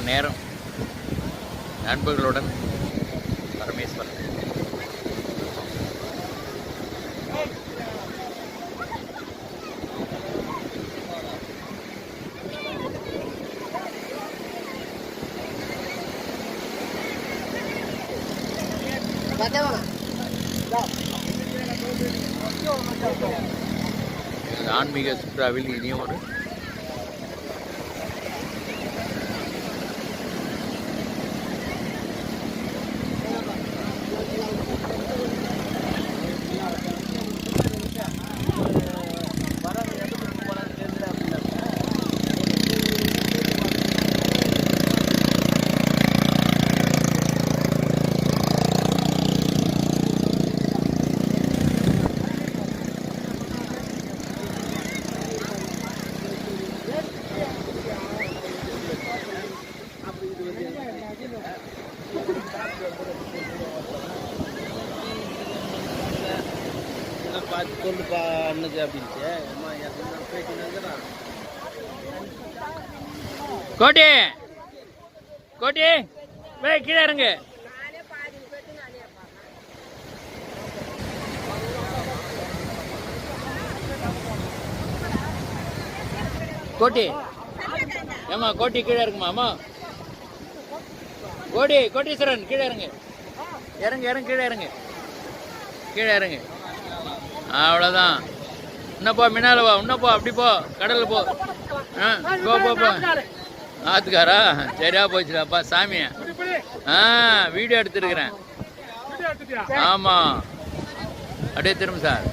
நேரம். நண்பர்களுடன் பரமேஸ்வரன். ஆன்மீக சுற்றுலாவில் இனியும் ஒரு பார்த்து சொல்லுப்பா அண்ணுக்கு அப்படின்ட்டு. அம்மா பேசினாங்கிறான் கோட்டி! கோட்டி! வே கீழே இறங்கு. கோட்டி! ஏமா கோட்டி கீழே இருக்குமாமா அம்மா? கோடி கோட்டீஸ்வரன் கீழே இறங்கு. இறங்கு இறங்கு கீழே இறங்கு. கீழே இறங்கு. அவ்வளோதான் இன்னப்போ மின்னால வா இன்னப்போ அப்படி போ கடலில் போ. ஆ போ போ போ. ஆத்துக்காரா சரியா போச்சுடாப்பா சாமி. ஆ வீடியோ எடுத்துருக்குறேன். ஆமாம் அப்படியே திரும்ப சார்.